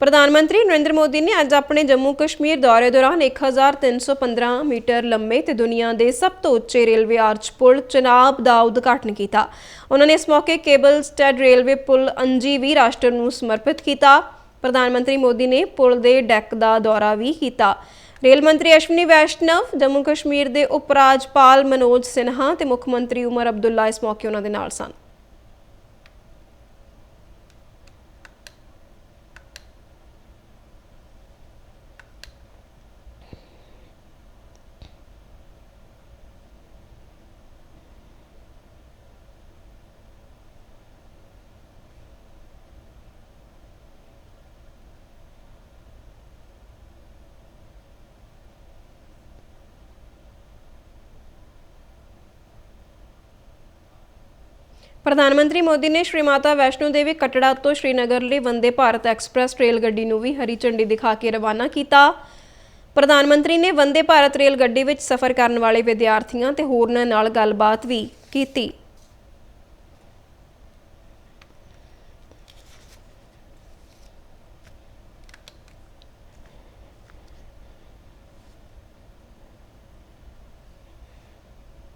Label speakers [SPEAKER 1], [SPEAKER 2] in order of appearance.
[SPEAKER 1] ਪ੍ਰਧਾਨ ਮੰਤਰੀ ਨਰਿੰਦਰ ਮੋਦੀ ਨੇ ਅੱਜ ਆਪਣੇ ਜੰਮੂ ਕਸ਼ਮੀਰ ਦੌਰੇ ਦੌਰਾਨ 1315 ਮੀਟਰ ਲੰਮੇ ਤੇ ਦੁਨੀਆ ਦੇ ਸਭ ਤੋਂ ਉੱਚੇ ਰੇਲਵੇ ਆਰਚ ਪੁਲ ਚਨਾਬ ਦਾ ਉਦਘਾਟਨ ਕੀਤਾ। ਉਹਨਾਂ ਨੇ ਇਸ ਮੌਕੇ ਕੇਬਲ ਸਟੈਡ ਰੇਲਵੇ ਪੁਲ ਅੰਜੀ ਵੀ ਰਾਸ਼ਟਰ ਨੂੰ ਸਮਰਪਿਤ ਕੀਤਾ। ਪ੍ਰਧਾਨ ਮੰਤਰੀ ਮੋਦੀ ਨੇ ਪੁਲ ਦੇ ਡੈਕ ਦਾ ਦੌਰਾ ਵੀ ਕੀਤਾ। ਰੇਲ ਮੰਤਰੀ ਅਸ਼ਵਨੀ ਵੈਸ਼ਨਵ, ਜੰਮੂ ਕਸ਼ਮੀਰ ਦੇ ਉਪ ਰਾਜਪਾਲ ਮਨੋਜ ਸਿਨਹਾ ਤੇ ਮੁੱਖ ਮੰਤਰੀ ਉਮਰ ਅਬਦੁੱਲਾ ਇਸ ਮੌਕੇ ਉਹਨਾਂ ਦੇ ਨਾਲ ਸਨ। ਪ੍ਰਧਾਨ ਮੰਤਰੀ ਮੋਦੀ ਨੇ ਸ਼੍ਰੀ ਮਾਤਾ ਵੈਸ਼ਨੋ ਦੇਵੀ ਕਟੜਾ ਤੋਂ ਸ਼੍ਰੀਨਗਰ ਲਈ ਵੰਦੇ ਭਾਰਤ ਐਕਸਪ੍ਰੈਸ ਰੇਲ ਗੱਡੀ ਨੂੰ ਵੀ ਹਰੀ ਝੰਡੀ ਦਿਖਾ ਕੇ ਰਵਾਨਾ ਕੀਤਾ। ਪ੍ਰਧਾਨ ਮੰਤਰੀ ਨੇ ਵੰਦੇ ਭਾਰਤ ਰੇਲ ਗੱਡੀ ਵਿੱਚ ਸਫ਼ਰ ਕਰਨ ਵਾਲੇ ਵਿਦਿਆਰਥੀਆਂ ਤੇ ਹੋਰਨਾਂ ਨਾਲ ਗੱਲਬਾਤ ਵੀ ਕੀਤੀ।